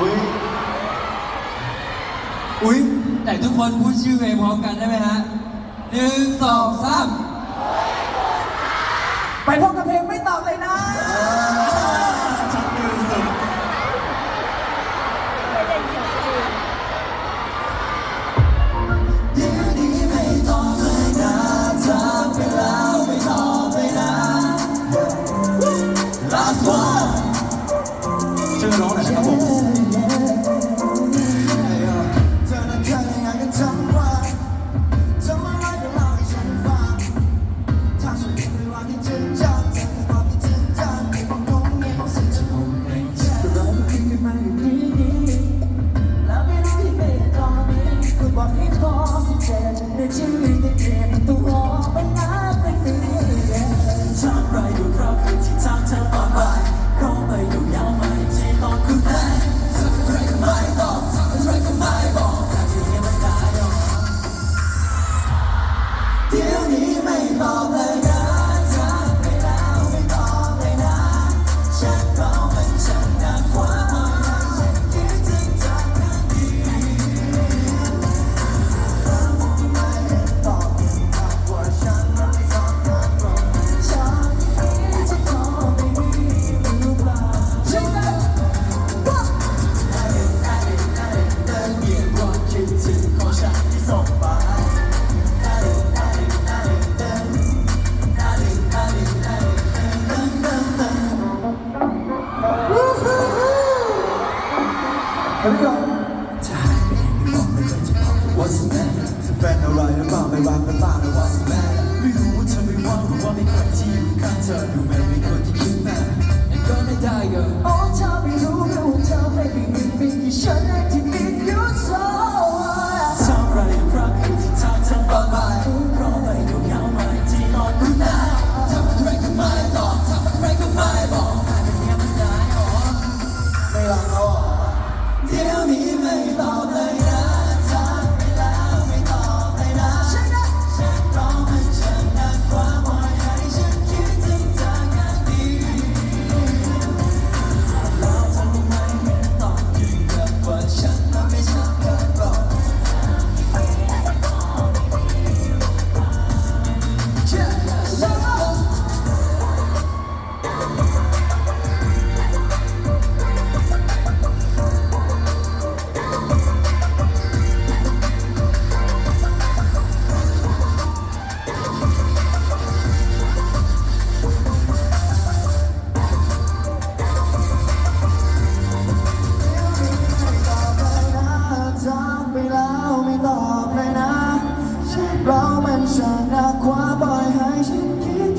อุ้ยอุ้ยแต่ทุกคนพูดชื่อเพลงพร้อมกันได้ไหมฮะหนึ่งสองสามไปพบกับเพลงไม่ตอบเลยนะ ไม่ยอมใช่นบอกไม่เคยจะบอก What's the matter จะเป็นอะไรหรือเปล่าไม่รักหรือเปล่า What's the matter ไม่รู้ว่าเธอไม่ว่างหรือว่าไม่ใครที่อยู่ข้างเธอดูแม่ไม่คนที่คิดแม่แต่ก็ไม่ได้ก็ จะน้าขวาปล่อยให้ฉันคิด